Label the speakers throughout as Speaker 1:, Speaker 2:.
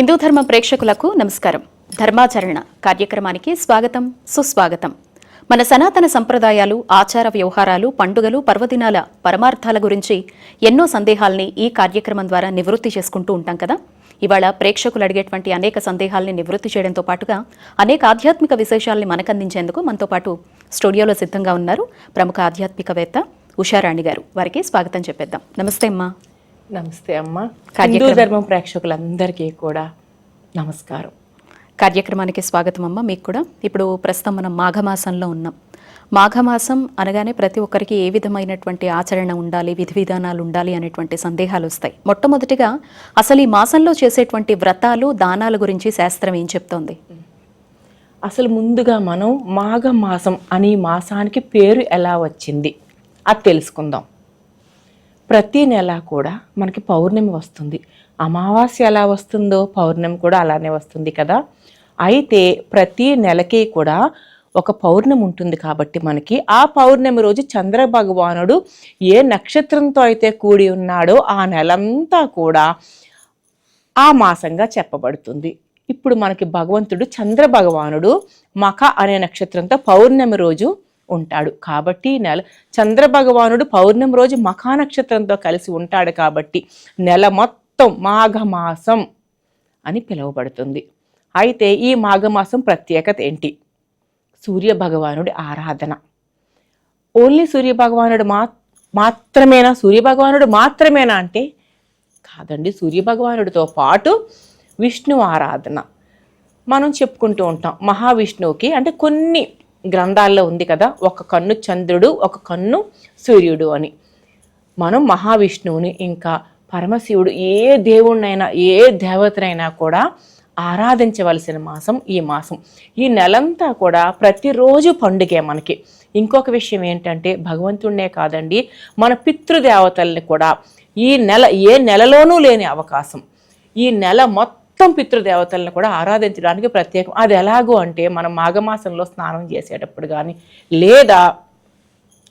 Speaker 1: హిందూ ధర్మ ప్రేక్షకులకు నమస్కారం. ధర్మాచరణ కార్యక్రమానికి స్వాగతం సుస్వాగతం. మన సనాతన సంప్రదాయాలు ఆచార వ్యవహారాలు పండుగలు పర్వదినాల పరమార్థాల గురించి ఎన్నో సందేహాల్ని ఈ కార్యక్రమం ద్వారా నివృత్తి చేసుకుంటూ ఉంటాం కదా? ఇవాళ ప్రేక్షకులు అడిగేటువంటి అనేక సందేహాల్ని నివృత్తి చేయడంతో పాటుగా అనేక ఆధ్యాత్మిక విశేషాల్ని మనకందించేందుకు మనతో పాటు స్టూడియోలో సిద్ధంగా ఉన్నారు ప్రముఖ ఆధ్యాత్మికవేత్త ఉషారాణి గారు. వారికి స్వాగతం చెప్పేద్దాం. నమస్తే అమ్మా.
Speaker 2: నమస్తే అమ్మ. హిందూ ధర్మం ప్రేక్షకులందరికీ కూడా నమస్కారం.
Speaker 1: కార్యక్రమానికి స్వాగతం అమ్మ మీకు కూడా. ఇప్పుడు ప్రస్తుతం మనం మాఘమాసంలో ఉన్నాం. మాఘమాసం అనగానే ప్రతి ఒక్కరికి ఏ విధమైనటువంటి ఆచరణ ఉండాలి విధి విధానాలు ఉండాలి అనేటువంటి సందేహాలు వస్తాయి. మొట్టమొదటిగా అసలు ఈ మాసంలో చేసేటువంటి వ్రతాలు దానాల గురించి శాస్త్రం ఏం చెప్తోంది?
Speaker 2: అసలు ముందుగా మనం మాఘ మాసం అని మాసానికి పేరు ఎలా వచ్చింది? అది తెలుసుకుందాం. ప్రతి నెల కూడా మనకి పౌర్ణమి వస్తుంది. అమావాస్య ఎలా వస్తుందో పౌర్ణమి కూడా అలానే వస్తుంది కదా. అయితే ప్రతి నెలకి కూడా ఒక పౌర్ణమి ఉంటుంది కాబట్టి మనకి ఆ పౌర్ణమి రోజు చంద్ర భగవానుడు ఏ నక్షత్రంతో అయితే కూడి ఉన్నాడో ఆ నెలంతా కూడా ఆ మాసంగా చెప్పబడుతుంది. ఇప్పుడు మనకి భగవంతుడు చంద్ర భగవానుడు మఖ అనే నక్షత్రంతో పౌర్ణమి రోజు ఉంటాడు. కాబట్టి నెల చంద్రభగవానుడు పౌర్ణమి రోజు మఖా నక్షత్రంతో కలిసి ఉంటాడు కాబట్టి నెల మొత్తం మాఘమాసం అని పిలువబడుతుంది. అయితే ఈ మాఘమాసం ప్రత్యేకత ఏంటి? సూర్య భగవానుడి ఆరాధన. ఓన్లీ సూర్య భగవానుడు మా మాత్రమేనా? సూర్య భగవానుడు మాత్రమేనా అంటే? కాదండి సూర్య భగవానుడితో పాటు విష్ణు ఆరాధన. మనం చెప్పుకుంటూ ఉంటాం మహావిష్ణువుకి అంటే కొన్ని గ్రంథాల్లో ఉంది కదా ఒక కన్ను చంద్రుడు ఒక కన్ను సూర్యుడు అని. మనం మహావిష్ణువుని ఇంకా పరమశివుడు ఏ దేవుణ్ణైనా ఏ దేవతనైనా కూడా ఆరాధించవలసిన మాసం ఈ మాసం. ఈ నెలంతా కూడా ప్రతిరోజు పండుగే మనకి. ఇంకొక విషయం ఏంటంటే భగవంతుడినే కాదండి మన పితృదేవతల్ని కూడా ఈ నెల ఏ నెలలోనూ లేని అవకాశం. ఈ నెల మొత్తం మొత్తం పితృదేవతలను కూడా ఆరాధించడానికి ప్రత్యేకం. అది ఎలాగో అంటే మనం మాఘమాసంలో స్నానం చేసేటప్పుడు కానీ లేదా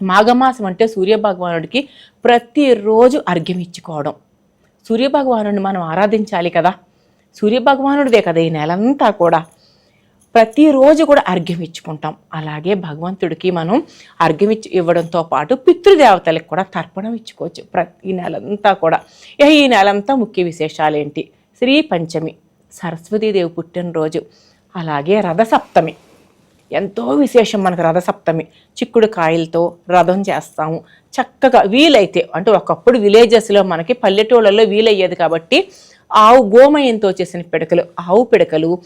Speaker 2: మాఘమాసం అంటే సూర్య భగవానుడికి ప్రతిరోజు అర్ఘ్యం ఇచ్చుకోవడం. సూర్య భగవానుడిని మనం ఆరాధించాలి కదా. సూర్య భగవానుడిదే కదా ఈ నెలంతా కూడా. ప్రతిరోజు కూడా అర్ఘ్యం ఇచ్చుకుంటాం. అలాగే భగవంతుడికి మనం అర్ఘ్యం ఇచ్చి ఇవ్వడంతో పాటు పితృదేవతలకు కూడా తర్పణం ఇచ్చుకోవచ్చు ప్రతి నెలంతా కూడా. ఇక ఈ నెలంతా ముఖ్య విశేషాలు ఏంటి శ్రీ పంచమి సరస్వతీదేవి పుట్టినరోజు అలాగే రథసప్తమి. ఎంతో విశేషం మనకు రథసప్తమి. చిక్కుడు కాయలతో రథం చేస్తాము. చక్కగా వీలైతే అంటే ఒకప్పుడు విలేజెస్లో మనకి పల్లెటూళ్ళలో వీలయ్యేది కాబట్టి ఆవు గోమయంతో చేసిన పిడకలు ఆవు పిడకలు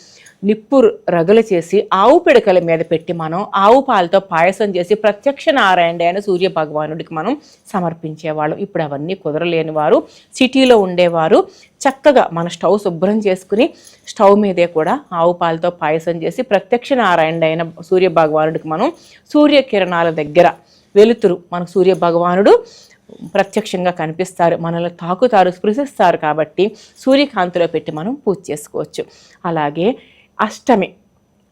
Speaker 2: నిప్పు రగులు చేసి ఆవు పిడకల మీద పెట్టి మనం ఆవు పాలతో పాయసం చేసి ప్రత్యక్ష నారాయణ అయిన సూర్య భగవానుడికి మనం సమర్పించేవాళ్ళం. ఇప్పుడు అవన్నీ కుదరలేని వారు సిటీలో ఉండేవారు చక్కగా మన స్టవ్ శుభ్రం చేసుకుని స్టవ్ మీదే కూడా ఆవు పాలతో పాయసం చేసి ప్రత్యక్ష నారాయణ అయిన సూర్య భగవానుడికి మనం సూర్యకిరణాల దగ్గర వెలుతురు మనకు సూర్య భగవానుడు ప్రత్యక్షంగా కనిపిస్తారు మనల్ని తాకుతారు స్పృశిస్తారు కాబట్టి సూర్యకాంతిలో పెట్టి మనం పూజ చేసుకోవచ్చు. అలాగే అష్టమి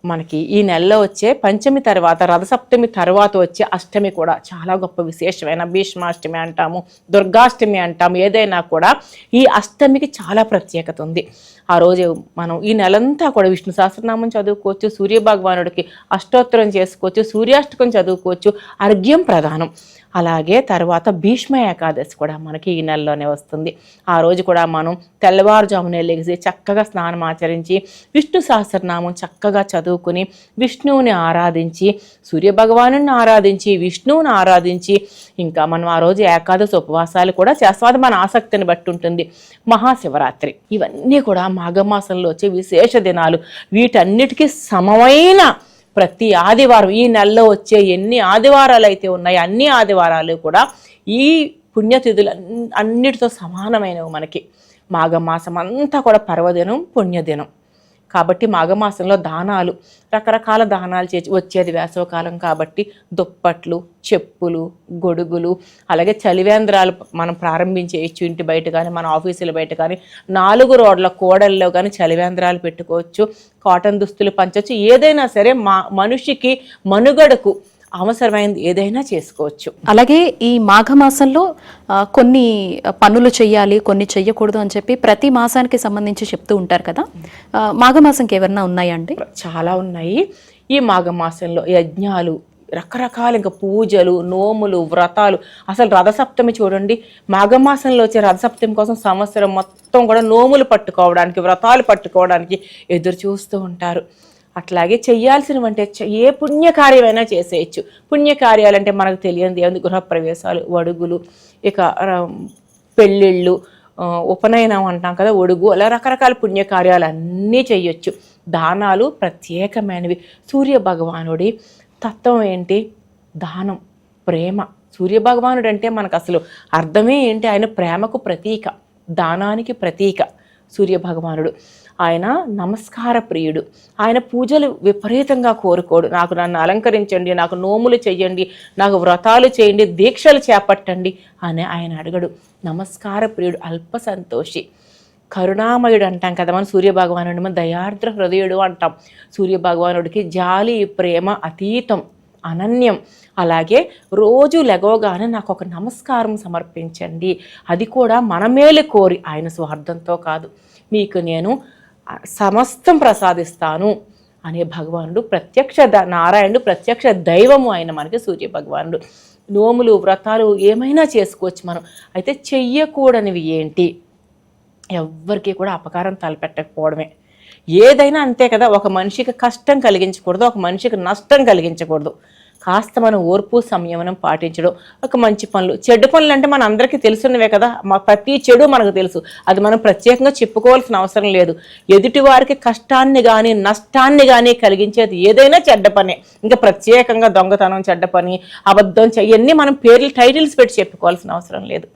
Speaker 2: మనకి ఈ నెలలో వచ్చే పంచమి తర్వాత రథసప్తమి తర్వాత వచ్చే అష్టమి కూడా చాలా గొప్ప విశేషమైన భీష్మాష్టమి అంటాము దుర్గాష్టమి అంటాము ఏదైనా కూడా ఈ అష్టమికి చాలా ప్రత్యేకత ఉంది. ఆ రోజు మనం ఈ నెలంతా కూడా విష్ణు సహస్రనామం చదువుకోవచ్చు సూర్య భగవానుడికి అష్టోత్తరం చేసుకోవచ్చు సూర్యాష్టకం చదువుకోవచ్చు అర్ఘ్యం ప్రధానం అలాగే తర్వాత భీష్మ ఏకాదశి కూడా మనకి ఈ నెలలోనే వస్తుంది. ఆ రోజు కూడా మనం తెల్లవారుజామునే లెగిసి చక్కగా స్నానం ఆచరించి విష్ణు సహస్రనామం చక్కగా చదువుకుని విష్ణువుని ఆరాధించి సూర్యభగవాను ఆరాధించి విష్ణువుని ఆరాధించి ఇంకా మనం ఆ రోజు ఏకాదశి ఉపవాసాలు కూడా చేస్తాం. అది మన ఆసక్తిని బట్టి ఉంటుంది. మహాశివరాత్రి ఇవన్నీ కూడా మాఘమాసంలో వచ్చే విశేష దినాలు. వీటన్నిటికీ సమమైన ప్రతి ఆదివారం ఈ నెలలో వచ్చే ఎన్ని ఆదివారాలు అయితే ఉన్నాయో అన్ని ఆదివారాలు కూడా ఈ పుణ్యతిథులు అన్- అన్నిటితో సమానమైనవి మనకి. మాఘమాసం అంతా కూడా పర్వదినం పుణ్యదినం. కాబట్టి మాఘమాసంలో దానాలు రకరకాల దానాలు చేసి వచ్చేది వేసవకాలం కాబట్టి దుప్పట్లు చెప్పులు గొడుగులు అలాగే చలివేంద్రాలు మనం ప్రారంభించేయచ్చు ఇంటి బయట కానీ మన ఆఫీసుల బయట కానీ నాలుగు రోడ్ల కోడల్లో కానీ చలివేంద్రాలు పెట్టుకోవచ్చు కాటన్ దుస్తులు పంచవచ్చు ఏదైనా సరే మా మనిషికి మనుగడకు అవసరమైనది ఏదైనా చేసుకోవచ్చు.
Speaker 1: అలాగే ఈ మాఘమాసంలో కొన్ని పనులు చెయ్యాలి కొన్ని చెయ్యకూడదు అని చెప్పి ప్రతి మాసానికి సంబంధించి చెప్తూ ఉంటారు కదా. మాఘమాసంకి ఏమన్నా ఉన్నాయా అండి?
Speaker 2: చాలా ఉన్నాయి. ఈ మాఘమాసంలో యజ్ఞాలు రకరకాల ఇంకా పూజలు నోములు వ్రతాలు. అసలు రథసప్తమి చూడండి మాఘమాసంలో వచ్చే రథసప్తమి కోసం సంవత్సరం మొత్తం కూడా నోములు పట్టుకోవడానికి వ్రతాలు పట్టుకోవడానికి ఎదురు చూస్తూ ఉంటారు. అట్లాగే చెయ్యాల్సినవంటే అంటే ఏ పుణ్యకార్యమైనా చేసేయచ్చు. పుణ్యకార్యాలంటే మనకు తెలియంది ఏముంది గృహప్రవేశాలు వడుగులు ఇక ర- పెళ్ళిళ్ళు ఉపనయనం అంటాం కదా ఒడుగు అలా రకరకాల పుణ్యకార్యాలు అన్నీ చేయొచ్చు దానాలు ప్రత్యేకమైనవి. సూర్య భగవానుడి తత్వం ఏంటి? దానం ప్రేమ. సూర్య భగవానుడు అంటే మనకు అసలు అర్థమే ఏంటి? ఆయన ప్రేమకు ప్రతీక దానానికి ప్రతీక సూర్య భగవానుడు. ఆయన నమస్కార ప్రియుడు. ఆయన పూజలు విపరీతంగా కోరుకోడు. నాకు నన్ను అలంకరించండి నాకు నోములు చేయండి నాకు వ్రతాలు చేయండి దీక్షలు చేపట్టండి అని ఆయన అడగడు. నమస్కార ప్రియుడు అల్ప సంతోషి. కరుణామయుడు అంటాం కదా మనం సూర్య భగవానుడు మనం దయార్ద్ర హృదయుడు అంటాం. సూర్య భగవానుడికి జాలి ప్రేమ అతీతం అనన్యం. అలాగే రోజు లెగవగానే నాకు ఒక నమస్కారం సమర్పించండి. అది కూడా మన మేలు కోరి ఆయన స్వార్థంతో కాదు. మీకు నేను సమస్తం ప్రసాదిస్తాను అనే భగవానుడు ప్రత్యక్ష ద- నారాయణుడు ప్రత్యక్ష దైవము ఆయన మనకి సూర్య భగవానుడు. నోములు వ్రతాలు ఏమైనా చేసుకోవచ్చు మనం. అయితే చెయ్యకూడనివి ఏంటి? ఎవ్వరికీ కూడా అపకారం తలపెట్టకపోవడమే. ఏదైనా అంతే కదా ఒక మనిషికి కష్టం కలిగించకూడదు ఒక మనిషికి నష్టం కలిగించకూడదు. కాస్త మనం ఓర్పు సంయమనం పాటించడం ఒక మంచి పనులు. చెడ్డ పనులు అంటే మన అందరికీ తెలుసున్నవే కదా. మా ప్రతి చెడు మనకు తెలుసు. అది మనం ప్రత్యేకంగా చెప్పుకోవాల్సిన అవసరం లేదు. ఎదుటి వారికి కష్టాన్ని కానీ నష్టాన్ని కానీ కలిగించేది ఏదైనా చెడ్డ పనే. ఇంకా ప్రత్యేకంగా దొంగతనం చెడ్డ పని అబద్ధం ఇవన్నీ మనం పేర్లు టైటిల్స్ పెట్టి చెప్పుకోవాల్సిన అవసరం లేదు.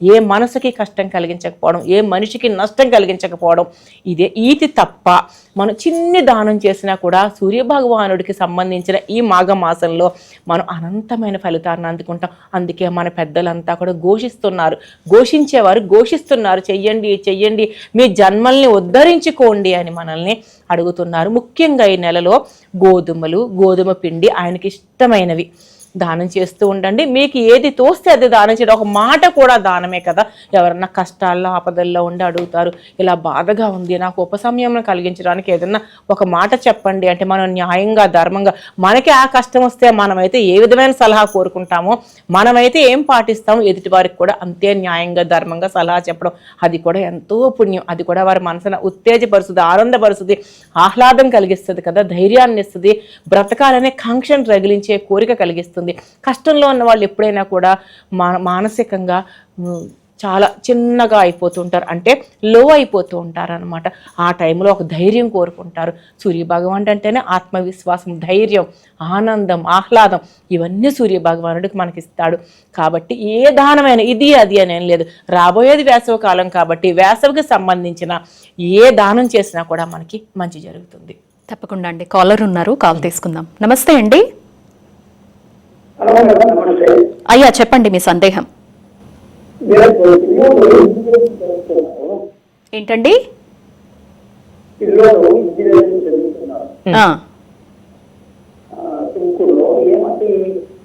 Speaker 2: ఏ మనసుకి కష్టం కలిగించకపోవడం ఏ మనిషికి నష్టం కలిగించకపోవడం ఇదే ఈతి తప్ప మనం చిన్ని దానం చేసినా కూడా సూర్యభగవానుడికి సంబంధించిన ఈ మాఘమాసంలో మనం అనంతమైన ఫలితాన్ని అందుకుంటాం. అందుకే మన పెద్దలంతా కూడా ఘోషిస్తున్నారు. ఘోషించేవారు ఘోషిస్తున్నారు. చెయ్యండి చెయ్యండి మీ జన్మల్ని ఉద్ధరించుకోండి అని మనల్ని అడుగుతున్నారు. ముఖ్యంగా ఈ నెలలో గోధుమలు గోధుమ పిండి ఆయనకి ఇష్టమైనవి. దానం చేస్తూ ఉండండి. మీకు ఏది తోస్తే అది దానం చేయడం. ఒక మాట కూడా దానమే కదా. ఎవరన్నా కష్టాల్లో ఆపదల్లో ఉండి అడుగుతారు ఇలా బాధగా ఉంది నాకు ఉపశమయం కలిగించడానికి ఏదన్నా ఒక మాట చెప్పండి అంటే మనం న్యాయంగా ధర్మంగా మనకి ఆ కష్టం వస్తే మనమైతే ఏ విధమైన సలహా కోరుకుంటామో మనమైతే ఏం పాటిస్తామో ఎదుటి వారికి కూడా అంతే న్యాయంగా ధర్మంగా సలహా చెప్పడం. అది కూడా ఎంతో పుణ్యం. అది కూడా వారి మనసున ఉత్తేజపరుస్తుంది ఆనందపరుస్తుంది ఆహ్లాదం కలిగిస్తుంది కదా ధైర్యాన్ని ఇస్తుంది. బ్రతకాలనే కాంక్షను రగిలించే కోరిక కలిగిస్తుంది. కష్టంలో ఉన్న వాళ్ళు ఎప్పుడైనా కూడా మానసికంగా చాలా చిన్నగా అయిపోతుంటారు. అంటే లో అయిపోతూ ఉంటారు అనమాట ఆ టైంలో ఒక ధైర్యం కోరుకుంటారు. సూర్య భగవానుడు అంటేనే ఆత్మవిశ్వాసం ధైర్యం ఆనందం ఆహ్లాదం. ఇవన్నీ సూర్య భగవానుడికి మనకి ఇస్తాడు కాబట్టి ఏ దానమైన ఇది అది అని ఏం లేదు. రాబోయేది వేసవి కాలం కాబట్టి వేసవికి సంబంధించిన ఏ దానం చేసినా కూడా మనకి మంచి జరుగుతుంది.
Speaker 1: తప్పకుండా అండి. కాలర్ ఉన్నారు. కాల్ తీసుకుందాం. నమస్తే అండి. అయ్యా చెప్పండి మీ సందేహం. ఏంటండి?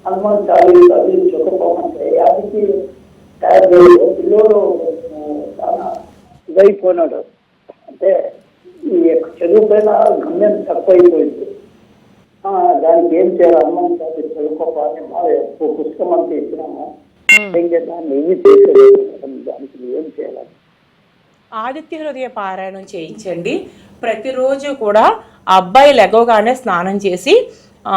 Speaker 3: హనుమాన్ చాలా ఇదైపోయినాడు అంటే చదువు పైన గమ్యం తక్కువైపోయింది. దానికి ఏం చేయాలి హనుమాన్ చాలి చదువుకోవాలని మా ఒక పుస్తకం అంతా ఇచ్చినాము. ఇంకా దాన్ని ఏమి చేసేది దానికి ఏం చేయాలి?
Speaker 2: ఆదిత్య హృదయ పారాయణం చేయించండి. ప్రతిరోజు కూడా అబ్బాయి లెగవగానే స్నానం చేసి ఆ,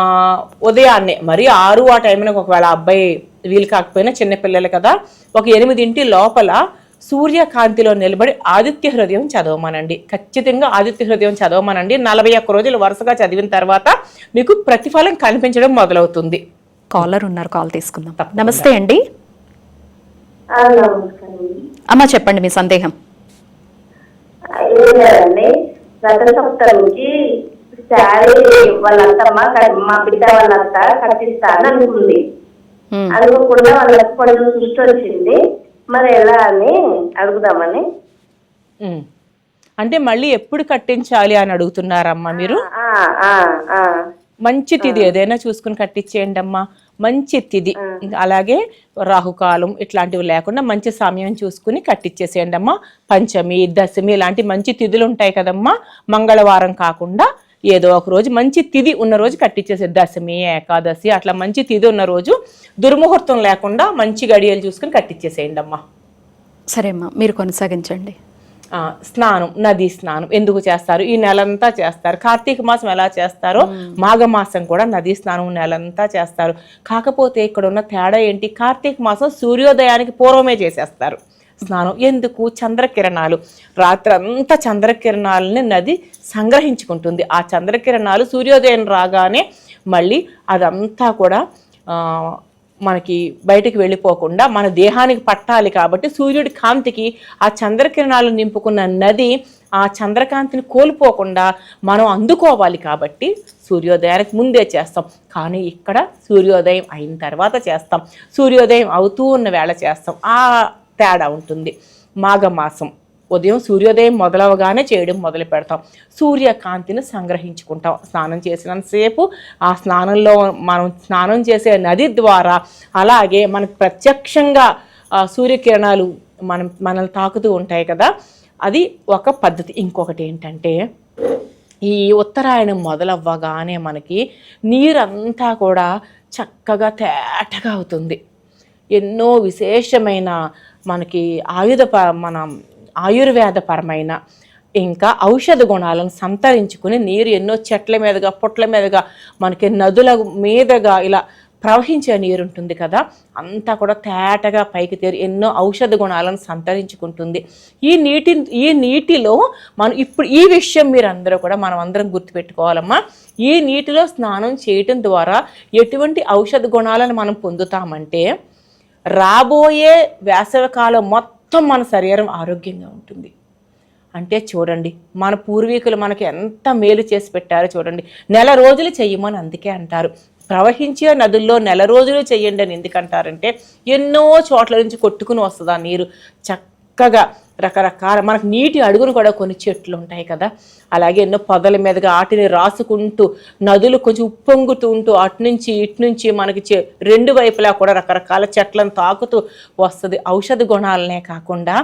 Speaker 2: ఉదయాన్నే మరి ఆరు ఆ టైంలో ఒకవేళ అబ్బాయి వీలు కాకపోయినా చిన్నపిల్లలు కదా ఒక ఎనిమిదింటి లోపల సూర్యకాంతిలో నిలబడి ఆదిత్య హృదయం చదవమనండి. ఖచ్చితంగా ఆదిత్య హృదయం చదవమనండి. నలభై ఒక్క రోజులు వరుసగా చదివిన తర్వాత మీకు ప్రతిఫలం కనిపించడం మొదలవుతుంది.
Speaker 1: కాలర్ ఉన్నారు కాల్ తీసుకుందాం. నమస్తే అండి. అమ్మ చెప్పండి మీ సందేహం.
Speaker 4: శారీ మా బిడ్డ అని అనుకుంది అనుకోకుండా వాళ్ళకి కొంచెం సృష్టి వచ్చింది. మరి ఎలా అని అడుగుదామని.
Speaker 2: అంటే మళ్ళీ ఎప్పుడు కట్టించాలి అని అడుగుతున్నారమ్మా మీరు. మంచి తిది ఏదైనా చూసుకుని కట్టించేయండి అమ్మా. మంచి తిది. అలాగే రాహుకాలం ఇట్లాంటివి లేకుండా మంచి సమయం చూసుకుని కట్టించేసేయండి అమ్మా. పంచమి దశమి ఇలాంటి మంచి తిథులు ఉంటాయి కదమ్మా. మంగళవారం కాకుండా ఏదో ఒక రోజు మంచి తిథి ఉన్న రోజు కట్టించేసే దశమి ఏకాదశి అట్లా మంచి తిథి ఉన్న రోజు దుర్ముహూర్తం లేకుండా మంచి గడియలు చూసుకుని కట్టించేసేయండి అమ్మా.
Speaker 1: సరే అమ్మా మీరు కొనసాగించండి.
Speaker 2: స్నానం నది స్నానం ఎందుకు చేస్తారు? ఈ నెలంతా చేస్తారు. కార్తీక మాసం ఎలా చేస్తారో మాఘమాసం కూడా నదీ స్నానం నెలంతా చేస్తారు. కాకపోతే ఇక్కడ ఉన్న తేడా ఏంటి? కార్తీక మాసం సూర్యోదయానికి పూర్వమే చేసేస్తారు. స్నానం. ఎందుకు? చంద్రకిరణాలు. రాత్రి అంతా చంద్రకిరణాలని నది సంగ్రహించుకుంటుంది. ఆ చంద్రకిరణాలు సూర్యోదయం రాగానే మళ్ళీ అదంతా కూడా మనకి బయటికి వెళ్ళిపోకుండా మన దేహానికి పట్టాలి కాబట్టి సూర్యుడి కాంతికి ఆ చంద్రకిరణాలు నింపుకున్న నది ఆ చంద్రకాంతిని కోల్పోకుండా మనం అందుకోవాలి కాబట్టి సూర్యోదయానికి ముందే చేస్తాం. కానీ ఇక్కడ సూర్యోదయం అయిన తర్వాత చేస్తాం. సూర్యోదయం అవుతూ ఉన్న వేళ చేస్తాం. ఆ తేడా ఉంటుంది. మాఘమాసం. ఉదయం సూర్యోదయం మొదలవగానే చేయడం మొదలు పెడతాం. సూర్యకాంతిని సంగ్రహించుకుంటాం. స్నానం చేసినంతసేపు ఆ స్నానంలో మనం స్నానం చేసే నది ద్వారా అలాగే మనకు ప్రత్యక్షంగా సూర్యకిరణాలు మనం మనల్ని తాకుతూ ఉంటాయి కదా. అది ఒక పద్ధతి. ఇంకొకటి ఏంటంటే ఈ ఉత్తరాయణం మొదలవ్వగానే మనకి నీరంతా కూడా చక్కగా తేటగా అవుతుంది. ఎన్నో విశేషమైన మనకి ఆయుధ మన ఆయుర్వేదపరమైన ఇంకా ఔషధ గుణాలను సంతరించుకుని నీరు ఎన్నో చెట్ల మీదుగా పుట్ల మీదుగా మనకి నదుల మీదుగా ఇలా ప్రవహించే నీరు ఉంటుంది కదా. అంతా కూడా తేటగా పైకి తేరి ఎన్నో ఔషధ గుణాలను సంతరించుకుంటుంది. ఈ నీటి ఈ నీటిలో మనం ఇప్పుడు ఈ విషయం మీరు అందరూ కూడా మనం అందరం గుర్తుపెట్టుకోవాలమ్మా. ఈ నీటిలో స్నానం చేయటం ద్వారా ఎటువంటి ఔషధ గుణాలను మనం పొందుతామంటే రాబోయే వేసవికాలం మొత్తం మన శరీరం ఆరోగ్యంగా ఉంటుంది. అంటే చూడండి మన పూర్వీకులు మనకి ఎంత మేలు చేసి పెట్టారో చూడండి. నెల రోజులు చెయ్యమని అందుకే అంటారు. ప్రవహించే నదుల్లో నెల రోజులు చెయ్యండి అని ఎందుకంటారంటే ఎన్నో చోట్ల నుంచి కొట్టుకుని వస్తుంది ఆ నీరు. చక్కగా రకరకాల మనకు నీటి అడుగును కూడా కొన్ని చెట్లు ఉంటాయి కదా. అలాగే ఎన్నో పొదల మీదగా ఆటిని రాసుకుంటూ నదులు కొంచెం ఉప్పొంగుతూ ఉంటూ అటు నుంచి ఇటు నుంచి మనకి చె- రెండు వైపులా కూడా రకరకాల చెట్లను తాకుతూ వస్తుంది. ఔషధ గుణాలనే కాకుండా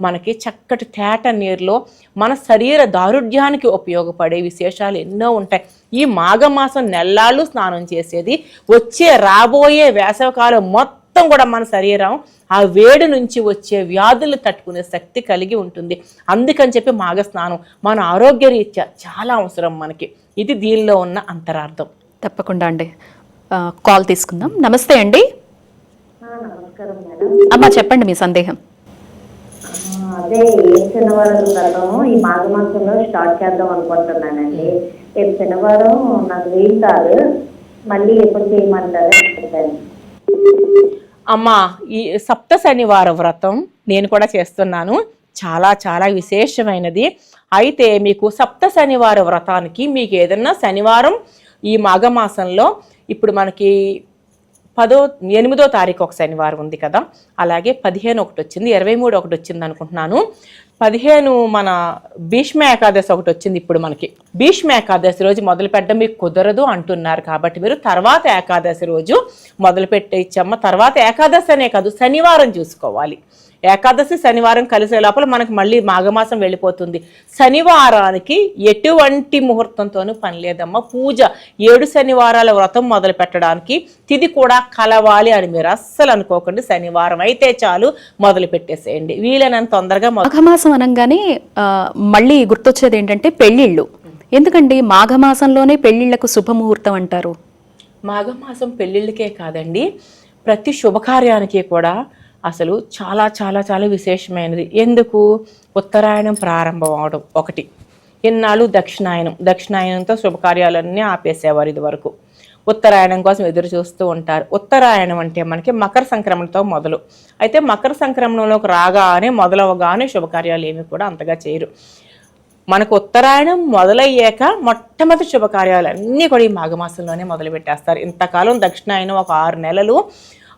Speaker 2: మనకి చక్కటి తేట నీరులో మన శరీర దారుఢ్యానికి ఉపయోగపడే విశేషాలు ఎన్నో ఉంటాయి. ఈ మాఘమాసం నెల్లాళ్ళు స్నానం చేసేది వచ్చే రాబోయే వేసవకాలం మొత్తం కూడా మన శరీరం ఆ వేడి నుంచి వచ్చే వ్యాధులు తట్టుకునే శక్తి కలిగి ఉంటుంది. అందుకని చెప్పి మాఘ స్నానం మన ఆరోగ్య రీత్యా చాలా అవసరం మనకి. ఇది దీనిలో ఉన్న అంతరార్థం.
Speaker 1: తప్పకుండా అండి. కాల్ తీసుకుందాం. నమస్తే అండి.
Speaker 4: నమస్కారం మేడం.
Speaker 1: అమ్మా చెప్పండి మీ సందేహం.
Speaker 4: అదే ఏ శనివారం వ్రతము ఈ మాఘమాసంలో స్టార్ట్ చేద్దాం అనుకుంటున్నానండి. రేపు శనివారం నాకు వీలు కాదు. మళ్ళీ ఎప్పుడు చేయమంటారు
Speaker 2: అమ్మా ఈ సప్త శనివార వ్రతం నేను కూడా చేస్తున్నాను. చాలా చాలా విశేషమైనది. అయితే మీకు సప్త శనివార వ్రతానికి మీకు ఏదన్నా శనివారం ఈ మాఘమాసంలో ఇప్పుడు మనకి పదో ఎనిమిదో తారీఖు ఒక శనివారం ఉంది కదా. అలాగే పదిహేను ఒకటి వచ్చింది ఇరవై మూడు ఒకటి వచ్చింది అనుకుంటున్నాను. పదిహేను మన భీష్మ ఏకాదశి ఒకటి వచ్చింది ఇప్పుడు మనకి. భీష్మ ఏకాదశి రోజు మొదలు పెట్టడం మీకు కుదరదు అంటున్నారు కాబట్టి మీరు తర్వాత ఏకాదశి రోజు మొదలు పెట్టేచ్చమ్మ తర్వాత ఏకాదశి అనే కాదు శనివారం చూసుకోవాలి. ఏకాదశి శనివారం కలిసే లోపల మనకు మళ్ళీ మాఘమాసం వెళ్ళిపోతుంది. శనివారానికి ఎటువంటి ముహూర్తంతోనూ పని లేదమ్మా. పూజ ఏడు శనివారాల వ్రతం మొదలు పెట్టడానికి తిది కూడా కలవాలి అని మీరు అస్సలు అనుకోకండి. శనివారం అయితే చాలు మొదలు పెట్టేసేయండి. వీలైనంత తొందరగా
Speaker 1: మాఘమాసం అనగానే మళ్ళీ గుర్తొచ్చేది ఏంటంటే పెళ్ళిళ్ళు. ఎందుకండి? మాఘమాసంలోనే పెళ్ళిళ్ళకు శుభముహూర్తం అంటారు.
Speaker 2: మాఘమాసం పెళ్ళిళ్ళకే కాదండి. ప్రతి శుభకార్యానికి కూడా అసలు చాలా చాలా చాలా విశేషమైనది. ఎందుకు? ఉత్తరాయణం ప్రారంభం అవడం ఒకటి. ఇన్నాళ్ళు దక్షిణాయనం. దక్షిణాయనంతో శుభకార్యాలన్నీ ఆపేసేవారు ఇది వరకు ఉత్తరాయణం కోసం ఎదురు చూస్తూ ఉంటారు. ఉత్తరాయణం అంటే మనకి మకర సంక్రమణతో మొదలు. అయితే మకర సంక్రమణంలోకి రాగానే మొదలవగానే శుభకార్యాలు ఏమి కూడా అంతగా చేయరు. మనకు ఉత్తరాయణం మొదలయ్యాక మొట్టమొదటి శుభకార్యాలు అన్నీ కూడా ఈ మాఘమాసంలోనే మొదలుపెట్టేస్తారు. ఇంతకాలం దక్షిణాయనం ఒక ఆరు నెలలు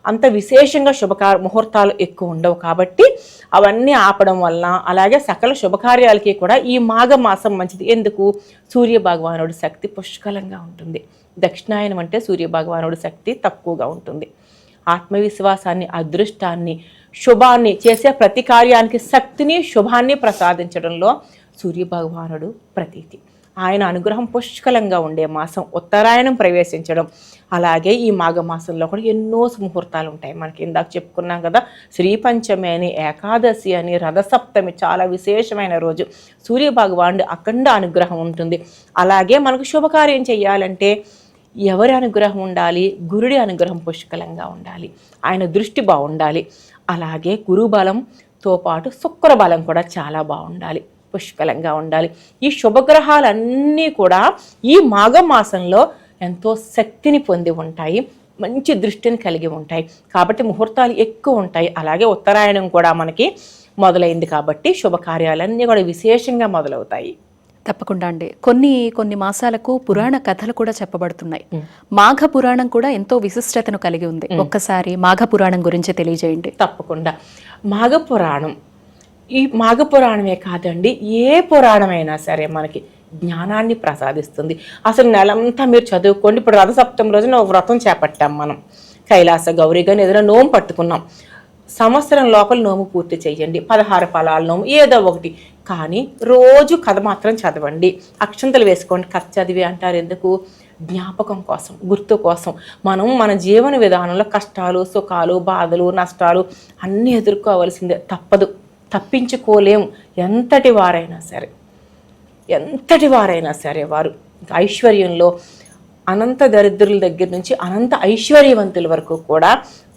Speaker 2: అంత విశేషంగా శుభకార ముహూర్తాలు ఎక్కువ ఉండవు కాబట్టి అవన్నీ ఆపడం వల్ల అలాగే సకల శుభకార్యాలకి కూడా ఈ మాఘమాసం మంచిది. ఎందుకు? సూర్య భగవానుడి శక్తి పుష్కలంగా ఉంటుంది. దక్షిణాయనం అంటే సూర్య భగవానుడి శక్తి తక్కువగా ఉంటుంది. ఆత్మవిశ్వాసాన్ని అదృష్టాన్ని శుభాన్ని చేసే ప్రతి కార్యానికి శక్తిని శుభాన్ని ప్రసాదించడంలో సూర్యభగవానుడు ప్రతీతి. ఆయన అనుగ్రహం పుష్కలంగా ఉండే మాసం ఉత్తరాయణం ప్రవేశించడం. అలాగే ఈ మాఘమాసంలో కూడా ఎన్నో ముహూర్తాలు ఉంటాయి. మనకి ఇందాక చెప్పుకున్నాం కదా శ్రీ పంచమి అని ఏకాదశి అని రథసప్తమి చాలా విశేషమైన రోజు. సూర్య భగవానుడు అఖండ అనుగ్రహం ఉంటుంది. అలాగే మనకు శుభకార్యం చేయాలంటే ఎవరి అనుగ్రహం ఉండాలి? గురుడి అనుగ్రహం పుష్కలంగా ఉండాలి. ఆయన దృష్టి బాగుండాలి. అలాగే గురుబలంతో పాటు శుక్రబలం కూడా చాలా బాగుండాలి. పుష్కలంగా ఉండాలి. ఈ శుభగ్రహాలన్నీ కూడా ఈ మాఘమాసంలో ఎంతో శక్తిని పొంది ఉంటాయి. మంచి దృష్టిని కలిగి ఉంటాయి. కాబట్టి ముహూర్తాలు ఎక్కువ ఉంటాయి. అలాగే ఉత్తరాయణం కూడా మనకి మొదలైంది కాబట్టి శుభకార్యాలన్నీ కూడా విశేషంగా మొదలవుతాయి.
Speaker 1: తప్పకుండా అండి. కొన్ని కొన్ని మాసాలకు పురాణ కథలు కూడా చెప్పబడుతున్నాయి. మాఘ పురాణం కూడా ఎంతో విశిష్టతను కలిగి ఉంది. ఒక్కసారి మాఘ పురాణం గురించి తెలియజేయండి.
Speaker 2: తప్పకుండా. మాఘ పురాణం ఈ మాఘ పురాణమే కాదండి ఏ పురాణమైనా సరే మనకి జ్ఞానాన్ని ప్రసాదిస్తుంది. అసలు నెలంతా మీరు చదువుకోండి ఇప్పుడు రథసప్తమి రోజున ఒక వ్రతం చేపట్టాం మనం. కైలాస గౌరీగాని ఏదైనా నోము పట్టుకున్నాం. సంవత్సరం లోపల నోము పూర్తి చేయండి పదహారు ఫలాల నోము ఏదో ఒకటి. కానీ రోజు కథ మాత్రం చదవండి. అక్షంతలు వేసుకోండి కథ చదివి అంటారు ఎందుకు? జ్ఞాపకం కోసం గుర్తు కోసం. మనం మన జీవన విధానంలో కష్టాలు సుఖాలు బాధలు నష్టాలు అన్నీ ఎదుర్కోవలసిందే తప్పదు. తప్పించుకోలేం. ఎంతటి వారైనా సరే ఎంతటి వారైనా సరే వారు ఐశ్వర్యంలో అనంత దరిద్రుల దగ్గర నుంచి అనంత ఐశ్వర్యవంతుల వరకు కూడా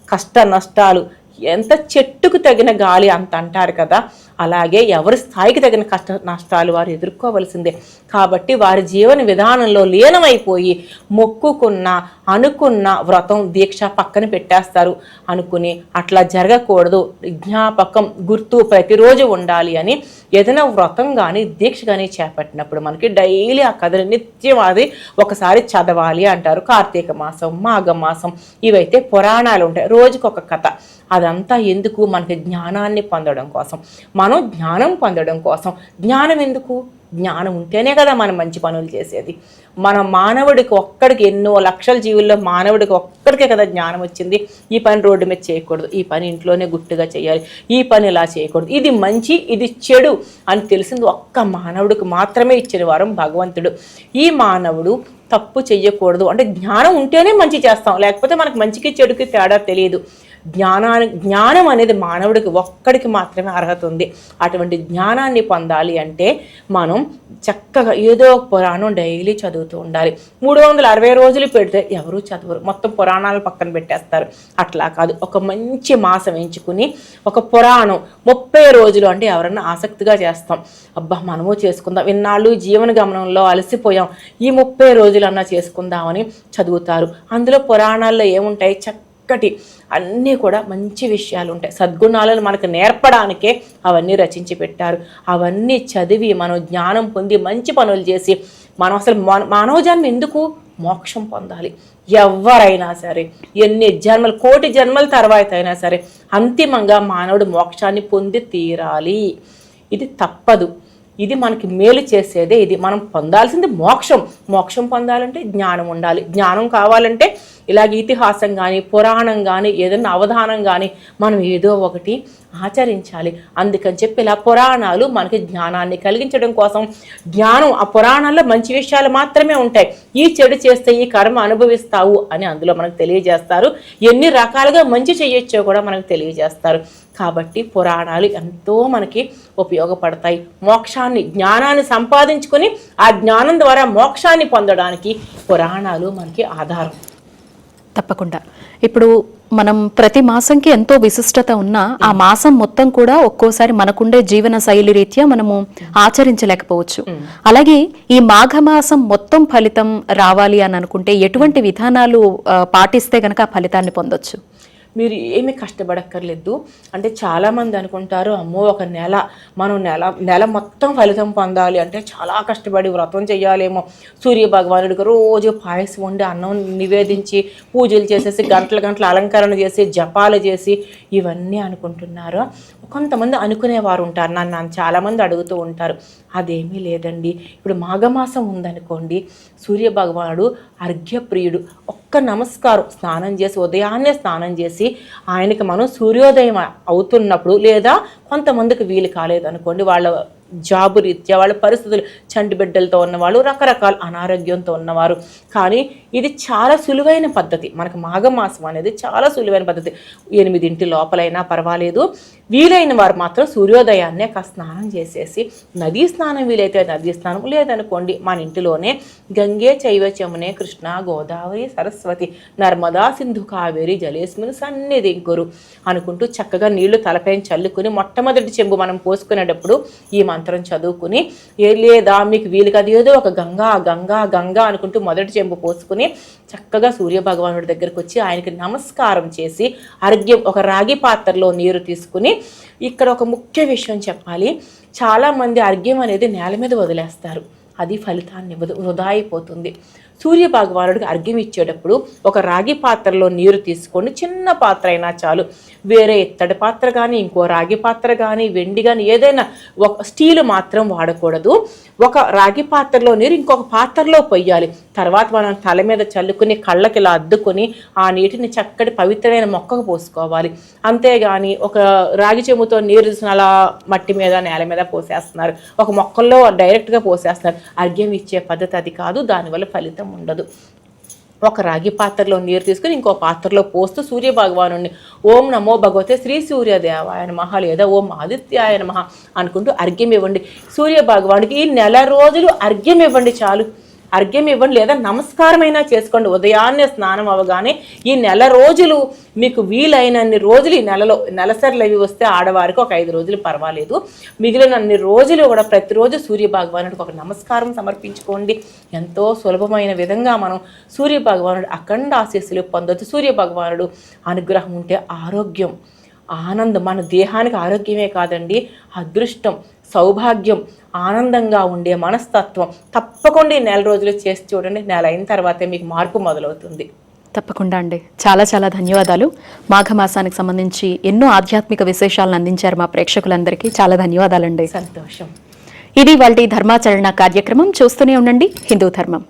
Speaker 2: కష్ట నష్టాలు ఎంత చెట్టుకు తగిన గాలి అంత అంటారు కదా అలాగే ఎవరి స్థాయికి తగిన కష్ట నష్టాలు వారు ఎదుర్కోవలసిందే. కాబట్టి వారి జీవన విధానంలో లీనమైపోయి మొక్కుకున్న అనుకున్న వ్రతం దీక్ష పక్కన పెట్టేస్తారు. అనుకుని అట్లా జరగకూడదు. జ్ఞాపకం గుర్తు ప్రతిరోజు ఉండాలి అని ఏదైనా వ్రతం కానీ దీక్ష కానీ చేపట్టినప్పుడు మనకి డైలీ ఆ కథలు నిత్యం అది ఒకసారి చదవాలి అంటారు. కార్తీక మాసం మాఘ మాసం ఇవైతే పురాణాలు ఉంటాయి. రోజుకొక కథ. అదంతా ఎందుకు? మనకి జ్ఞానాన్ని పొందడం కోసం. మనం జ్ఞానం పొందడం కోసం. జ్ఞానం ఎందుకు? జ్ఞానం ఉంటేనే కదా మనం మంచి పనులు చేసేది. మన మానవుడికి ఒక్కడికి ఎన్నో లక్షల జీవుల్లో మానవుడికి ఒక్కడికే కదా జ్ఞానం వచ్చింది. ఈ పని రోడ్డు మీద చేయకూడదు. ఈ పని ఇంట్లోనే గుట్టుగా చేయాలి. ఈ పని ఇలా చేయకూడదు. ఇది మంచి ఇది చెడు అని తెలిసింది ఒక్క మానవుడికి మాత్రమే ఇచ్చిన వారం భగవంతుడు. ఈ మానవుడు తప్పు చెయ్యకూడదు. అంటే జ్ఞానం ఉంటేనే మంచి చేస్తాం. లేకపోతే మనకు మంచికి చెడుకి తేడా తెలియదు. జ్ఞానాన్ని జ్ఞానం అనేది మానవుడికి ఒక్కడికి మాత్రమే అర్హత ఉంది. అటువంటి జ్ఞానాన్ని పొందాలి అంటే మనం చక్కగా ఏదో ఒక పురాణం డైలీ చదువుతూ ఉండాలి. మూడు వందల అరవై రోజులు పెడితే ఎవరు చదవరు. మొత్తం పురాణాలు పక్కన పెట్టేస్తారు. అట్లా కాదు. ఒక మంచి మాసం ఎంచుకుని ఒక పురాణం ముప్పై రోజులు అంటే ఎవరన్నా ఆసక్తిగా చేస్తాం. అబ్బా మనము చేసుకుందాం. ఇన్నాళ్ళు జీవన గమనంలో అలసిపోయాం. ఈ ముప్పై రోజులన్నా చేసుకుందామని చదువుతారు. అందులో పురాణాల్లో ఏముంటాయి? చక్కటి అన్నీ కూడా మంచి విషయాలు ఉంటాయి సద్గుణాలను మనకు నేర్పడానికే అవన్నీ రచించి పెట్టారు. అవన్నీ చదివి మనం జ్ఞానం పొంది మంచి పనులు చేసి మనం అసలు మన- మానవ జన్మ ఎందుకు? మోక్షం పొందాలి. ఎవరైనా సరే ఎన్ని జన్మలు కోటి జన్మల తర్వాత అయినా సరే అంతిమంగా మానవుడు మోక్షాన్ని పొంది తీరాలి. ఇది తప్పదు. ఇది మనకి మేలు చేసేదే ఇది. మనం పొందాల్సింది మోక్షం. మోక్షం పొందాలంటే జ్ఞానం ఉండాలి. జ్ఞానం కావాలంటే ఇలాగ ఇతిహాసం కానీ పురాణం కానీ ఏదైనా అవధానం కానీ మనం ఏదో ఒకటి ఆచరించాలి. అందుకని చెప్పి ఇలా పురాణాలు మనకి జ్ఞానాన్ని కలిగించడం కోసం జ్ఞానం ఆ పురాణాల్లో మంచి విషయాలు మాత్రమే ఉంటాయి. ఈ చెడు చేస్తే ఈ కర్మ అనుభవిస్తావు అని అందులో మనకు తెలియజేస్తారు. ఎన్ని రకాలుగా మంచి చేయొచ్చో కూడా మనకు తెలియజేస్తారు. కాబట్టి పురాణాలు ఎంతో మనకి ఉపయోగపడతాయి. మోక్షాన్ని జ్ఞానాన్ని సంపాదించుకొని ఆ జ్ఞానం ద్వారా మోక్షాన్ని పొందడానికి పురాణాలు మనకి ఆధారం.
Speaker 1: తప్పకుండా. ఇప్పుడు మనం ప్రతి మాసంకి ఎంతో విశిష్టత ఉన్నా ఆ మాసం మొత్తం కూడా ఒక్కోసారి మనకుండే జీవన శైలి రీత్యా మనము ఆచరించలేకపోవచ్చు. అలాగే ఈ మాఘమాసం మొత్తం ఫలితం రావాలి అని అనుకుంటే ఎటువంటి విధానాలు పాటిస్తే గనక ఆ ఫలితాన్ని పొందొచ్చు?
Speaker 2: మీరు ఏమీ కష్టపడక్కర్లేదు. అంటే చాలామంది అనుకుంటారు అమ్మో ఒక నెల మనం నెల నెల మొత్తం ఫలితం పొందాలి అంటే చాలా కష్టపడి వ్రతం చేయాలేమో సూర్య భగవానుడికి రోజు పాయసం వండి అన్నం నివేదించి పూజలు చేసేసి గంటల గంటల అలంకరణ చేసి జపాలు చేసి ఇవన్నీ అనుకుంటున్నారు? కొంతమంది అనుకునేవారు ఉంటారు. నన్ను నన్ను చాలామంది అడుగుతూ ఉంటారు. అదేమీ లేదండి. ఇప్పుడు మాఘమాసం ఉందనుకోండి సూర్య భగవానుడు అర్ఘ్యప్రియుడు ఒక్క నమస్కారం స్నానం చేసి ఉదయాన్నే స్నానం చేసి ఆయనకి మనం సూర్యోదయం అవుతున్నప్పుడు లేదా కొంతమందికి వీలు కాలేదనుకోండి వాళ్ళ జాబు రీత్యా వాళ్ళ పరిస్థితులు చంటి బిడ్డలతో ఉన్నవాళ్ళు రకరకాల అనారోగ్యంతో ఉన్నవారు. కానీ ఇది చాలా సులువైన పద్ధతి. మనకు మాఘమాసం అనేది చాలా సులువైన పద్ధతి. ఎనిమిదింటి లోపలైనా పర్వాలేదు. వీలైన వారు మాత్రం సూర్యోదయాన్నే ఒక స్నానం చేసేసి నదీ స్నానం వీలైతే నదీ స్నానం లేదనుకోండి మన ఇంటిలోనే గంగే చైవ చమునే కృష్ణ గోదావరి సరస్వతి నర్మదా సింధు కావేరి జలేస్మిని సన్నిధింకురు అనుకుంటూ చక్కగా నీళ్ళు తలపైన చల్లుకుని మొట్టమొదటి చెంబు మనం పోసుకునేటప్పుడు ఈ మంత్రం చదువుకుని ఏ లేదా మీకు వీలు కాదు ఏదో ఒక గంగా గంగా గంగా అనుకుంటూ మొదటి చెంబు పోసుకుని చక్కగా సూర్య భగవానుడి దగ్గరికి వచ్చి ఆయనకి నమస్కారం చేసి అర్ఘ్యం ఒక రాగి పాత్రలో నీరు తీసుకుని ఇక్కడ ఒక ముఖ్య విషయం చెప్పాలి. చాలామంది అర్ఘ్యం అనేది నేల మీద వదిలేస్తారు. అది ఫలితాన్ని వృధా అయిపోతుంది. సూర్య భగవానుడికి అర్ఘ్యం ఇచ్చేటప్పుడు ఒక రాగి పాత్రలో నీరు తీసుకొని చిన్న పాత్ర అయినా చాలు. వేరే ఇత్తడి పాత్ర కానీ ఇంకో రాగి పాత్ర కానీ వెండి కానీ ఏదైనా ఒక స్టీలు మాత్రం వాడకూడదు. ఒక రాగి పాత్రలో నీరు ఇంకొక పాత్రలో పొయ్యాలి. తర్వాత మనం తల మీద చల్లుకుని కళ్ళకి ఇలా అద్దుకొని ఆ నీటిని చక్కటి పవిత్రమైన మొక్కకు పోసుకోవాలి. అంతేగాని ఒక రాగి చెముతో నీరు అలా మట్టి మీద నేల మీద పోసేస్తున్నారు. ఒక మొక్కల్లో డైరెక్ట్గా పోసేస్తున్నారు. అర్ఘ్యం ఇచ్చే పద్ధతి అది కాదు దానివల్ల ఫలితం ఉండదు. ఒక రాగి పాత్రలో నీరు తీసుకుని ఇంకో పాత్రలో పోస్తూ సూర్య భగవాను ఓం నమో భగవతే శ్రీ సూర్యదేవాయ మహా లేదా ఓం ఆదిత్యాయ మహా అనుకుంటూ అర్ఘ్యం ఇవ్వండి సూర్య భగవానుడికి ఈ నెల రోజులు అర్ఘ్యం ఇవ్వండి చాలు. అర్ఘ్యం ఇవ్వండి లేదా నమస్కారమైనా చేసుకోండి. ఉదయాన్నే స్నానం అవ్వగానే ఈ నెల రోజులు మీకు వీలైనన్ని రోజులు ఈ నెలలో నెలసరిలు అవి వస్తే ఆడవారికి ఒక ఐదు రోజులు పర్వాలేదు. మిగిలిన అన్ని రోజులు కూడా ప్రతిరోజు సూర్య భగవానుడికి ఒక నమస్కారం సమర్పించుకోండి. ఎంతో సులభమైన విధంగా మనం సూర్య భగవానుడు అఖండ ఆశీస్సులు పొందొచ్చు. సూర్య భగవానుడు అనుగ్రహం ఉంటే ఆరోగ్యం ఆనందం మన దేహానికి ఆరోగ్యమే కాదండి అదృష్టం. సౌభాగ్యం ఆనందంగా ఉండే మనస్తత్వం తప్పకుండా ఈ నెల రోజులు చేసి చూడండి. నెల అయిన తర్వాతే మీకు మార్పు మొదలవుతుంది.
Speaker 1: తప్పకుండా అండి. చాలా చాలా ధన్యవాదాలు. మాఘమాసానికి సంబంధించి ఎన్నో ఆధ్యాత్మిక విశేషాలను అందించారు మా ప్రేక్షకులందరికీ. చాలా ధన్యవాదాలండి.
Speaker 2: సంతోషం.
Speaker 1: ఇది వాళ్ళ ధర్మాచరణ కార్యక్రమం. చూస్తూనే ఉండండి. హిందూ ధర్మం.